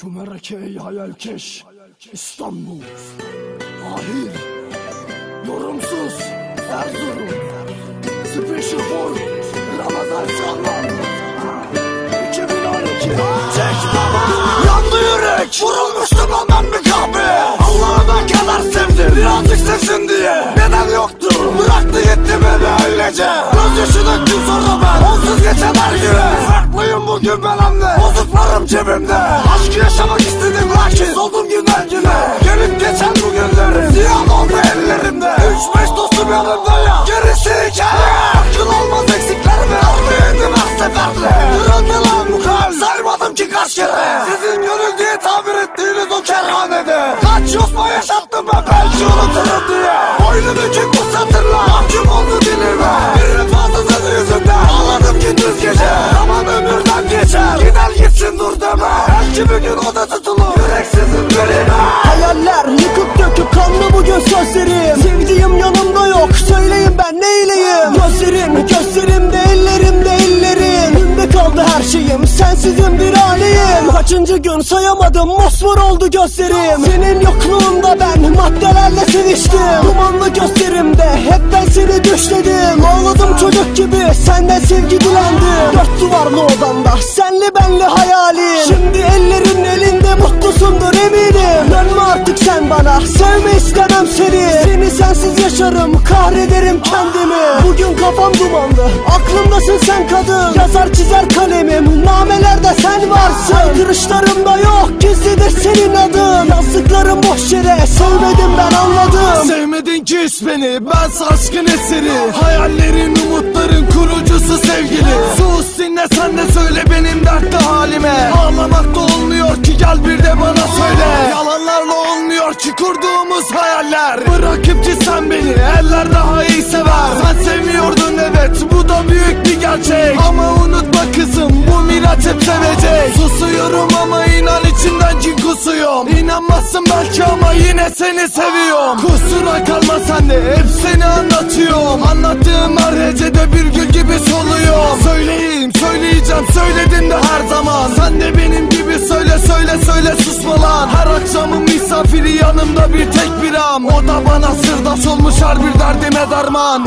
Kümerekey hayalkeş İstanbul. Ahir. Yorumsuz. Erzurum. Special for Ramazan Şahlan 2012 Çek baba. Yandı yürek. Vurulmuştum ondan bir kahve Allah'ı ben kadar sevdim. Birazcık sevsin diye. Neden yoktu? Bıraktı gitti beni öylece. Gözyaşı döktüm sonra ben. Onsuz geçen her güne Farklıyım bugün ben anne Bozuklarım cebimde yaşamak istedim lakin Soldum günden güne Gelip geçen bu günlerim Ziyan oldu ellerimde. Üç beş dostum yanımda ya. Gerisi hikaye. Akıl olmaz eksiklerimi Almayaydım her seferle. Kırıldı lan bu kalp. Saymadım ki kaç kere. Sizin gönül diye tabir ettiğiniz o kerhanede. Kaç yosma yaşattım ben belki unuturum diye. Boynu bükük bu satırlar. Mahkum oldu dilime. Birinin fazlasının yüzünden. Ağladım gündüz gece bir gün o da tutulur. Yüreksizim birine Hayaller yıkıp döküp kanlı bugün sözlerim. Sevdiğim yanımda yok söyleyin ben neyleyim? Gözlerin gözlerimde ellerimde ellerin Önümde kaldı her şeyim sensizim bir haliyim Kaçıncı gün sayamadım mosmor oldu gözlerim. Senin yokluğunda ben maddelerle seviştim. Dumanlı gözlerimde hep ben seni düşledim. Ağladım çocuk gibi senden sevgi dilendim. Dört duvarlı odamda senli benli hayalim. Şimdi ellerin elinde mutlusundur eminim. Dönme artık sen bana sevme istemem seni. Seni sensiz yaşarım kahrederim kendimi. Bugün kafam dumanlı aklımdasın sen kadın. Yazar sen varsın. Haykırışlarımda yok gizlidir senin adın. Yazdıklarım boş yere sevmedim ben anladım. Sevmedin ki hiç beni Ben aşkın eseri. Hayallerin umutların kurucusu sevgili. Sus dinle sen de söyle benim dertli halime. Ağlamak da olmuyor ki gel bir de bana söyle. Yalanlarla olmuyor ki kurduğumuz hayaller. Bırakıp gitsen beni eller daha iyi sever. Sen sevmiyordun evet bu da büyük bir gerçek hep sevecek. Susuyorum ama inan içimden cin kusuyorum. İnanmazsın belki ama yine seni seviyorum. Kusura kalma sen de hep seni anlatıyorum. Anlattığım her hecede bir gül gibi soluyorum. Söyleyeyim söyleyeceğim söyledim de her zaman. Sen de benim gibi söyle söyle söyle susma lan Her akşamın misafiri yanımda bir tek bir am O da bana sırdaş olmuş her bir derdime derman